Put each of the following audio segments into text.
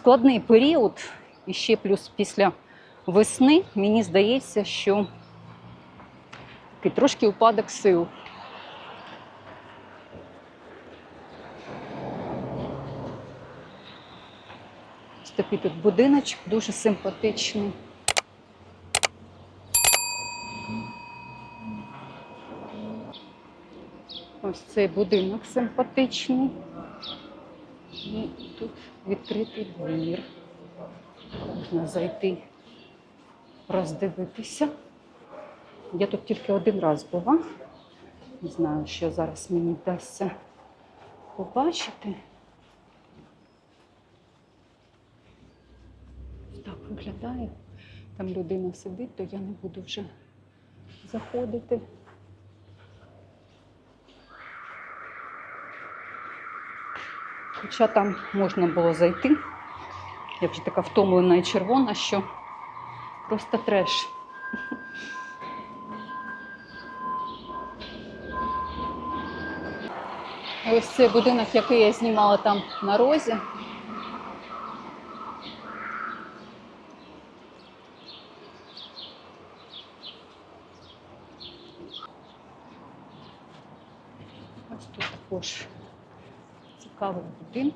складний період, і ще плюс після весни, мені здається, що такий трошки упадок сил. Ось такий тут будиночок, дуже симпатичний. Ось цей будинок симпатичний. І тут відкритий двір. Можна зайти, роздивитися. Я тут тільки один раз була. Не знаю, що зараз мені вдасться побачити. Так виглядає. Там людина сидить, то я не буду вже заходити. Хоча там можна було зайти. Я вже така втомлена і червона, що просто треш. Ось цей будинок, який я знімала там на розі. Ось тут також цікавий будинок,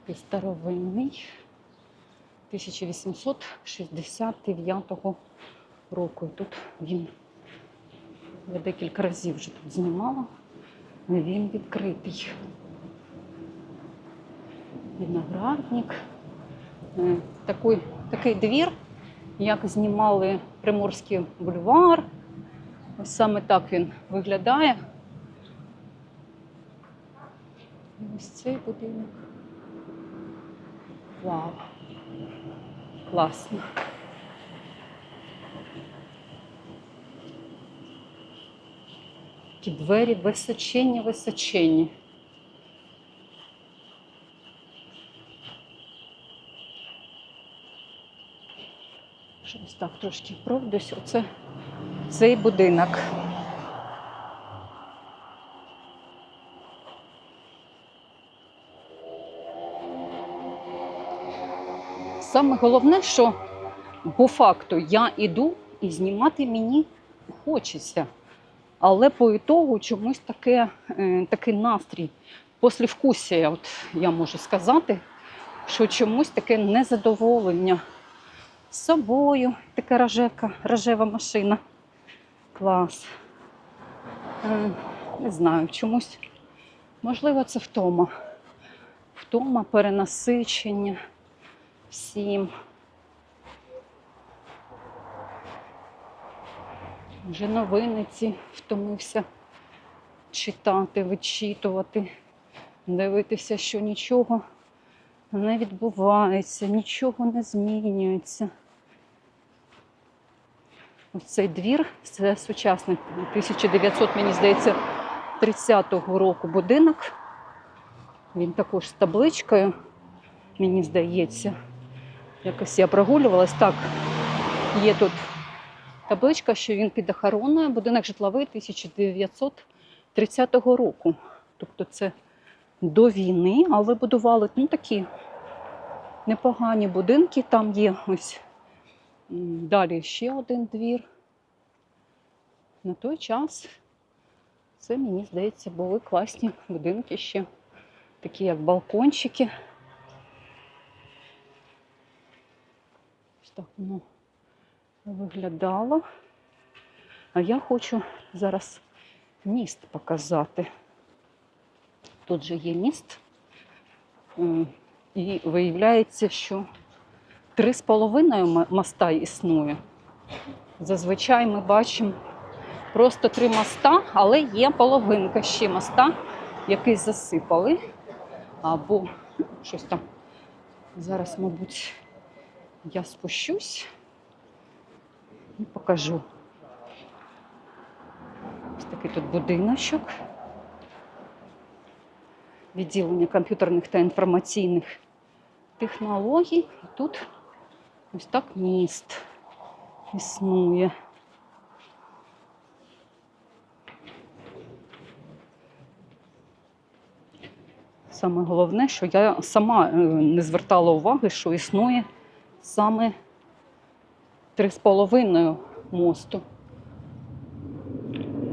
такий старовинний 1869 року. І тут він я декілька разів вже тут знімала. Він відкритий. Виноградник. Е, Такий, такий двір, як знімали Приморський бульвар. Ось саме так він виглядає. І Ось цей будинок. Вау! Класно. Такі двері височенні, височенні. Що Ось так трошки пройдусь. Оце цей будинок. Саме головне, що по факту я іду і знімати мені хочеться. Але по ітогу чомусь таке, е, такий настрій, послівкусія, от я можу сказати, що чомусь таке незадоволення з собою, така рожевка, рожева машина. Клас. Е, Не знаю, чомусь, можливо, це втома. Втома, перенасичення всім. Вже новини ці втомився читати, вичитувати, дивитися, що нічого не відбувається, нічого не змінюється. Ось цей двір це сучасний 1900, мені здається, 30-го року будинок. Він також з табличкою, мені здається. Якось я прогулювалась. Так, є тут табличка, що він під охороною, будинок житловий 1930 року. Тобто це до війни, але будували ну, такі непогані будинки. Там є ось далі ще один двір. На той час це, мені здається, були класні будинки ще, такі як балкончики. Так воно виглядало. А я хочу зараз міст показати. Тут же є міст, і виявляється, що три з половиною моста існує. Зазвичай ми бачимо просто три моста, але є половинка ще моста, який засипали. Або щось там. Зараз, мабуть, я спущусь і покажу. Ось такий тут будиночок. Відділення комп'ютерних та інформаційних технологій. І тут ось так міст існує. Саме головне, що я сама е, не звертала уваги, що існує саме 3,5 мосту.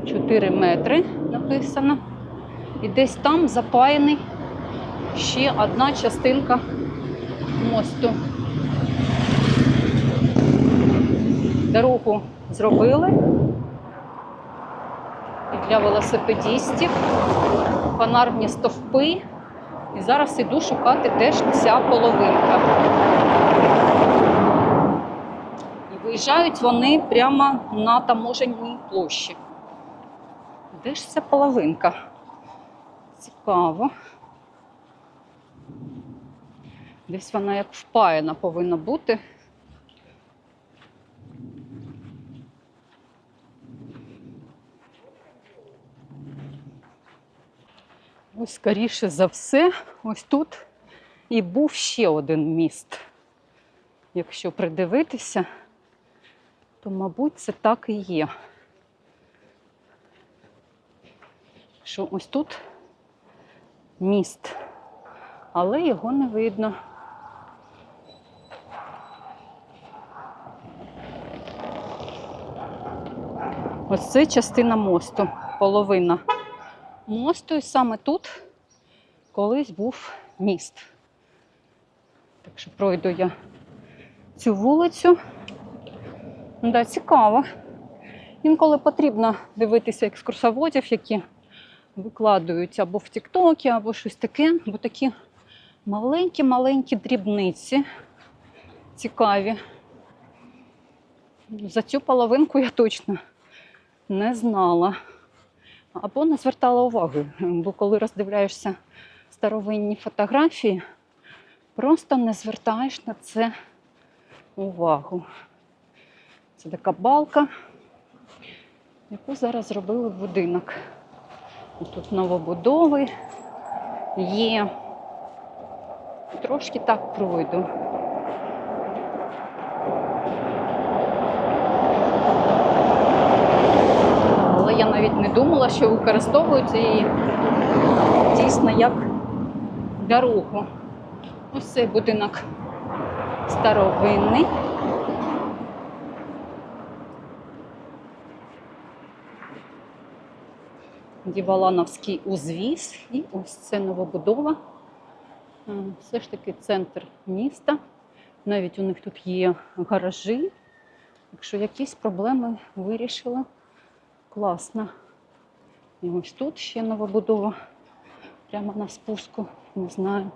4 метри написано. І десь там запаяний ще одна частинка мосту. Дорогу зробили і для велосипедістів, фонарні стовпи. І зараз іду шукати теж ця половинка. Виїжджають вони прямо на таможенній площі. Де ж ця половинка? Цікаво. Десь вона як впаяна повинна бути. Ось, скоріше за все, ось тут і був ще один міст. Якщо придивитися, то, мабуть, це так і є. Що ось тут міст, але його не видно. Ось це частина мосту, половина мосту, і саме тут колись був міст. Так що пройду я цю вулицю. Да, цікаво. Інколи потрібно дивитися екскурсоводів, які викладують або в Тіктокі, або щось таке, бо такі маленькі-маленькі дрібниці цікаві. За цю половинку я точно не знала. Або не звертала уваги, бо коли роздивляєшся старовинні фотографії, просто не звертаєш на це увагу. Це така балка, яку зараз зробили будинок. Тут новобудови є. Трошки так пройду. Але я навіть не думала, що використовують її дійсно як дорогу. Ось цей будинок старовинний. Дівалановський узвіз і ось це новобудова. Е, Все ж таки центр міста. Навіть у них тут є гаражі. Якщо якісь проблеми вирішили, класно. І ось тут ще новобудова. Прямо на спуску, не знаю.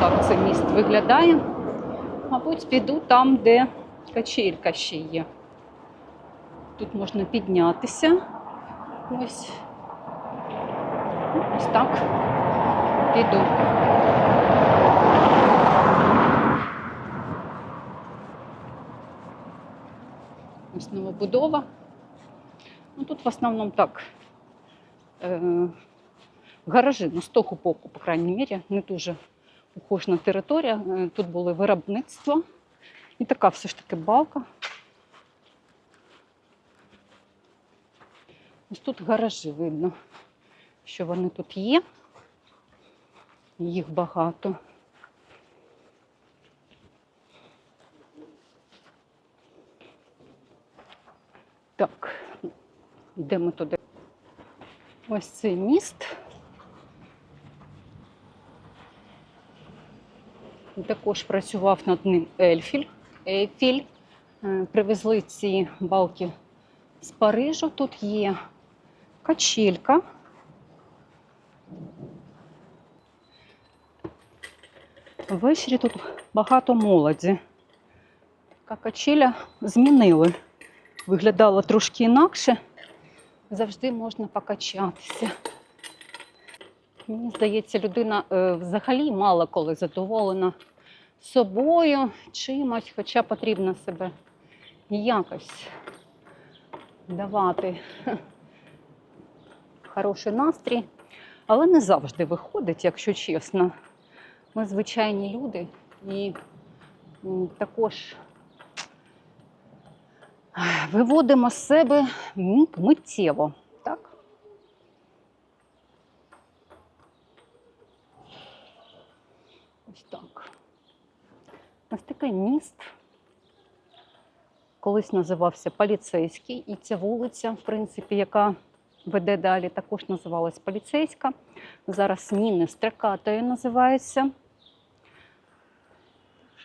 Так це міст виглядає. Мабуть, піду там, де качелька ще є. Тут можна піднятися. Ось. Ось так. Піду. Ось новобудова. Ну, тут в основному так. Е- гаражі, ну, з боку, по крайній мірі, не дуже ухожена територія. Е, Тут були виробництва. І така все ж таки балка. Ось тут гаражі видно, що вони тут є. Їх багато. Так, йдемо туди. Ось цей міст. Також працював над ним Ельфіль. Ейфіль. Е, Привезли ці балки з Парижу. Тут є качелька. Ввечері тут багато молоді. Така качеля змінили. Виглядала трошки інакше. Завжди можна покачатися. Мені здається, людина е, взагалі мало коли задоволена собою, чимось, хоча потрібно себе якось давати хороший настрій. Але не завжди виходить, якщо чесно. Ми звичайні люди і також Виводимо з себе миттєво. Так? Ось так. Ось такий міст. Колись називався поліцейський, і ця вулиця, в принципі, яка веде далі, також називалась поліцейська. Зараз Ніни Стрекатою називається.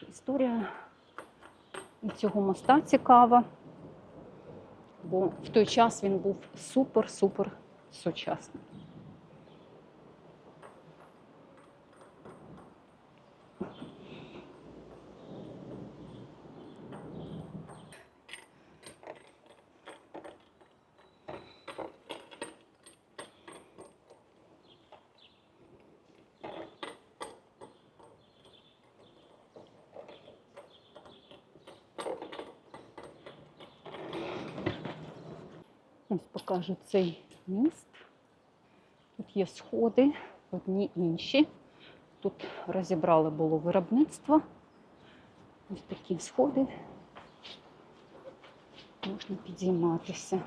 Історія цього моста цікава, бо в той час він був супер-супер сучасний. Ось покажу цей міст. Тут є сходи, одні інші. Тут розібрали було виробництво. Ось такі сходи. Можна підійматися.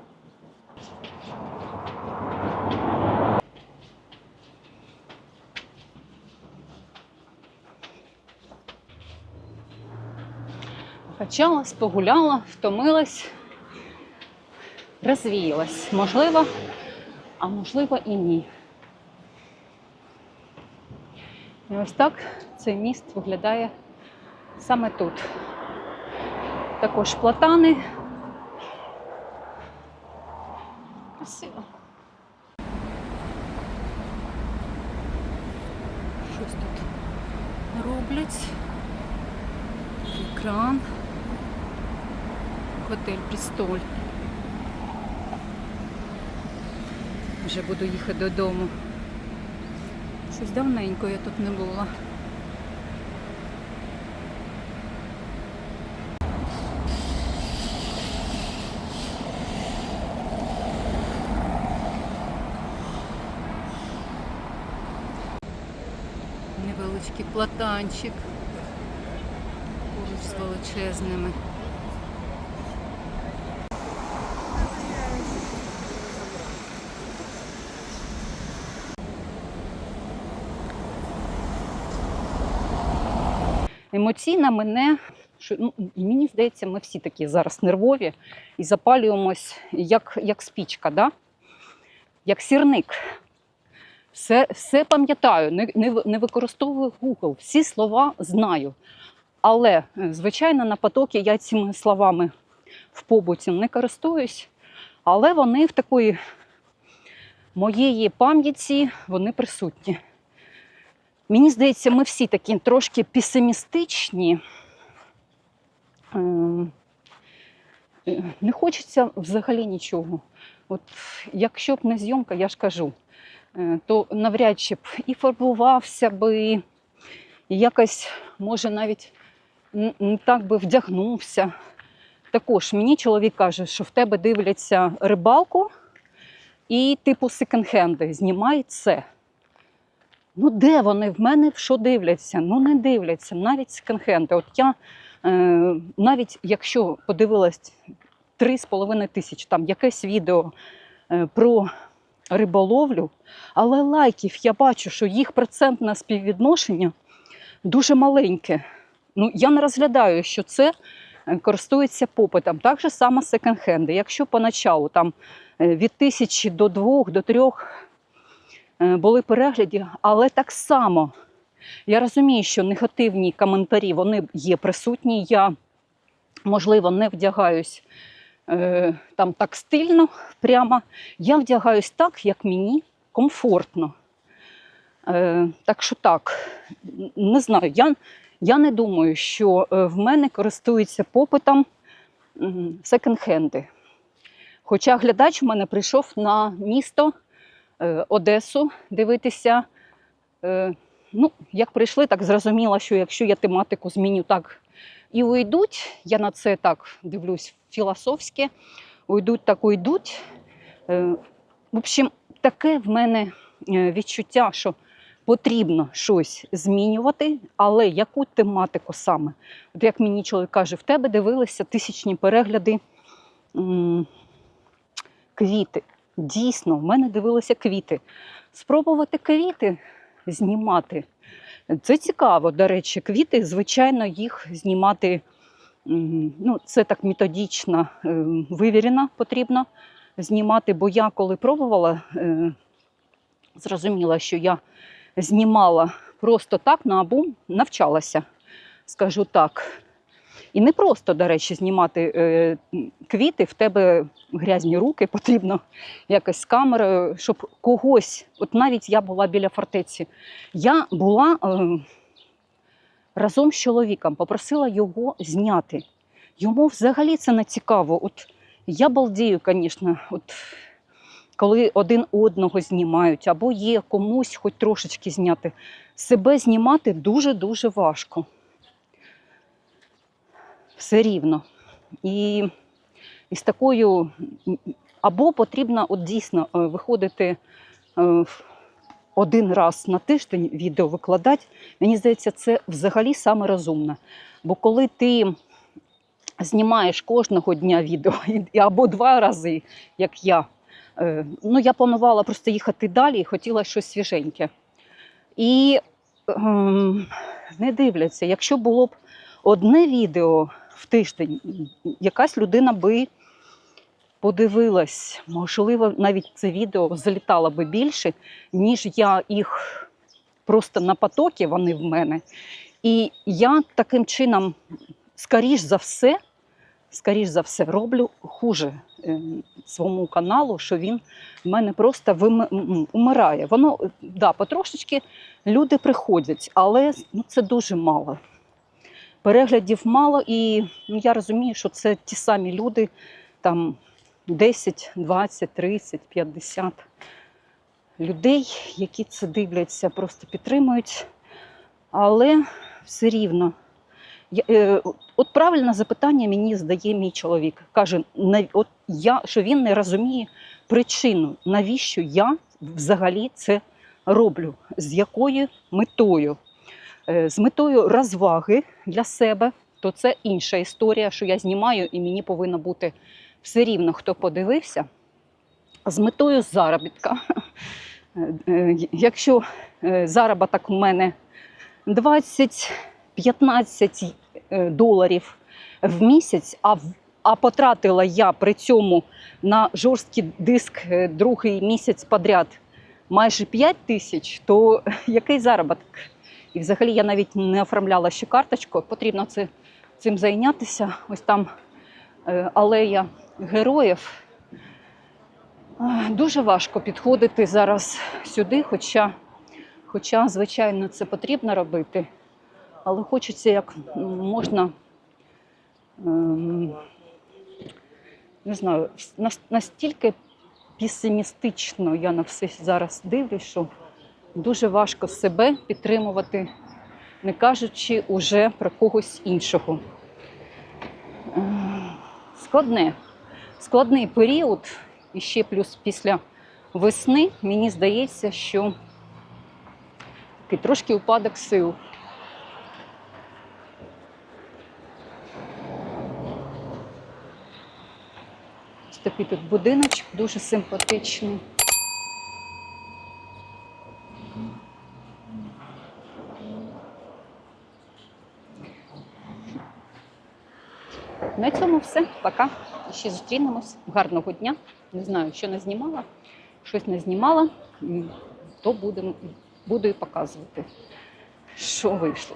Качалась, погуляла, втомилась розвіялась. Можливо, а можливо і ні. І ось так цей міст виглядає саме тут. Також платани. Красиво. Щось тут роблять. Такий кран. Готель Брістоль. Вже буду їхати додому. Щось давненько я тут не була. Невеличкий платанчик поруч з величезними. Емоційно мене, ну, мені здається, ми всі такі зараз нервові і запалюємось як, як спічка, да? як сірник. Все, все пам'ятаю, не, не, не використовую Google, всі слова знаю. Але, е, звичайно, на потокі я цими словами в побуті не користуюсь, але вони в такої моєї пам'яті вони присутні. Мені здається, ми всі такі трошки песимістичні. Ем, е, Не хочеться взагалі нічого. От якщо б не зйомка, я ж кажу, е, то навряд чи б і фарбувався би, і якось, може, навіть не так би вдягнувся. Також мені чоловік каже, що в тебе дивляться рибалку і типу секонд-хенди. Знімай це. Ну, де вони в мене що дивляться? Ну, не дивляться, навіть секонд-хенди. От я е, навіть якщо подивилась 3,5 тисяч, там якесь відео е, про риболовлю, але лайків я бачу, що їх процентне співвідношення дуже маленьке. Ну, я не розглядаю, що це е, користується попитом. Так же само секонд-хенди. Якщо поначалу там е, від тисячі до двох, до трьох були перегляді, але так само я розумію, що негативні коментарі вони є присутні. Я, можливо, не вдягаюсь е, там так стильно прямо. Я вдягаюсь так, як мені комфортно. Е, так що так, не знаю, я, я не думаю, що е, в мене користуються попитом секонд-хенди. Хоча глядач в мене прийшов на місто е, Одесу дивитися. Е, ну, як прийшли, так зрозуміло, що якщо я тематику зміню так і уйдуть, я на це так дивлюсь філософськи, уйдуть, так уйдуть. Е, в общем, таке в мене е, відчуття, що потрібно щось змінювати, але яку тематику саме? От як мені чоловік каже, в тебе дивилися тисячні перегляди квіти. Дійсно, в мене дивилися квіти. Спробувати квіти знімати. Це цікаво, до речі, квіти, звичайно, їх знімати. Ну, це так методично е, вивірено потрібно знімати, бо я коли пробувала, е, зрозуміла, що я знімала просто так на абум, навчалася, скажу так. І не просто, до речі, знімати е, квіти, в тебе грязні руки, потрібно якось з камерою, щоб когось, от навіть я була біля фортеці, я була е, разом з чоловіком, попросила його зняти. Йому взагалі це не цікаво. От я балдію, звісно, от коли один одного знімають, або є комусь хоч трошечки зняти. Себе знімати дуже-дуже важко. Все рівно. І, з такою, або потрібно от дійсно е, виходити е, один раз на тиждень відео викладати. Мені здається, це взагалі саме розумно. Бо коли ти знімаєш кожного дня відео або два рази, як я. Е, Ну, я планувала просто їхати далі і хотіла щось свіженьке. І ем, не дивляться, якщо було б одне відео в тиждень, якась людина би подивилась, можливо, навіть це відео залітало би більше, ніж я їх просто на потокі, вони в мене. І я таким чином, скоріш за все, скоріш за все, роблю хуже е, своєму каналу, що він в мене просто вим... умирає. Воно да, потрошечки люди приходять, але ну, це дуже мало. Переглядів мало, і ну, я розумію, що це ті самі люди, там 10, 20, 30, 50 людей, які це дивляться, просто підтримують. Але все рівно. Я, е, от правильне запитання мені здає мій чоловік. Каже, на, от я, що він не розуміє причину, навіщо я взагалі це роблю, з якою метою. Е, з метою розваги для себе, то це інша історія, що я знімаю, і мені повинно бути все рівно, хто подивився. З метою заробітка. Е, е, Якщо заробіток у мене 20-15 е, доларів в місяць, а, а потратила я при цьому на жорсткий диск другий місяць подряд майже 5 тисяч, то який заробіток? І взагалі я навіть не оформляла ще карточку, потрібно цим зайнятися. Ось там е, алея героїв. Дуже важко підходити зараз сюди, хоча, хоча, звичайно, це потрібно робити, але хочеться як можна, ем, не знаю, настільки песимістично я на все зараз дивлюсь, що дуже важко себе підтримувати, не кажучи уже про когось іншого. Складне. Складний період, і ще плюс після весни, мені здається, що такий трошки упадок сил. Такий тут будиночок, дуже симпатичний. На цьому все. Пока. Ще зустрінемось. Гарного дня. Не знаю, що не знімала, щось не знімала, то будемо, буду і показувати, що вийшло.